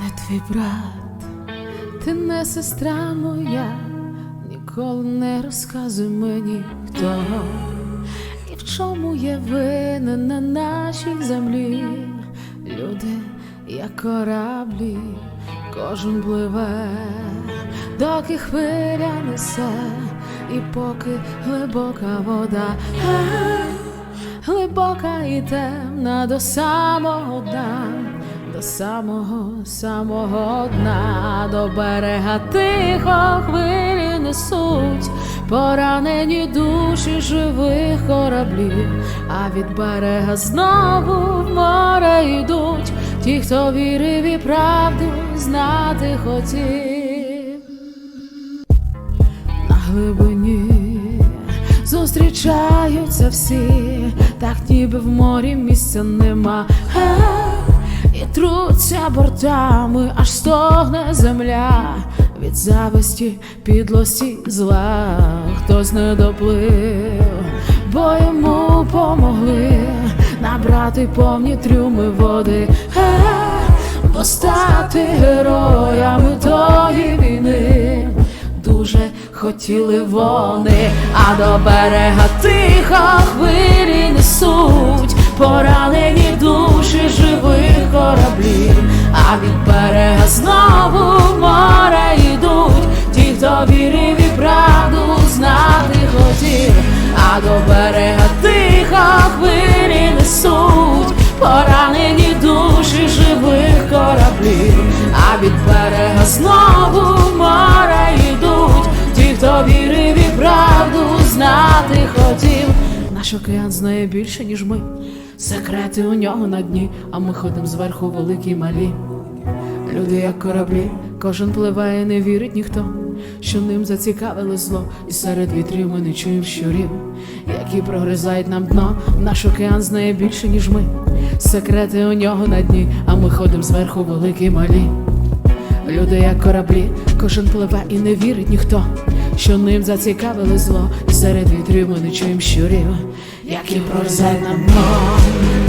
не твій брат, ти не сестра моя, ніколи не розказуй мені хто і в чому є винен на нашій землі. Люди, як кораблі, кожен пливе, доки хвиля несе, і поки глибока вода. Глибока і темна до самого дна, самого самого дна, до берега тихо хвилі несуть, поранені душі живих кораблів, а від берега знову в море йдуть. Ті, хто вірив і правду знати хотів. На глибині зустрічаються всі, так ніби в морі місця нема. І труться бортами, аж стогне земля. Від зависті, підлості, зла. Хтось не доплив, бо йому помогли набрати повні трюми води. Е, Постати героями тої війни. Дуже хотіли вони, а до берега тихо хвилі а від берега знову в море йдуть ті, хто вірив і правду знати хотів, а до берега тихо хвилі несуть поранені душі живих кораблів, а від берега знову в море йдуть ті, хто вірив і правду знати хотів. Наш океан знає більше, ніж ми. Секрети у нього на дні, а ми ходимо зверху великі малі. Люди, як кораблі, кожен пливає, не вірить ніхто, що ним зацікавили зло, і серед вітрів ми не чуємо щурів, які прогризають нам дно. Наш океан знає більше, ніж ми. Секрети у нього на дні, а ми ходимо зверху великі малі. Люди, як кораблі, кожен пливе і не вірить ніхто, що ним зацікавили зло, і серед вітрів ми не чуємо щурів, які прорізають нам дно.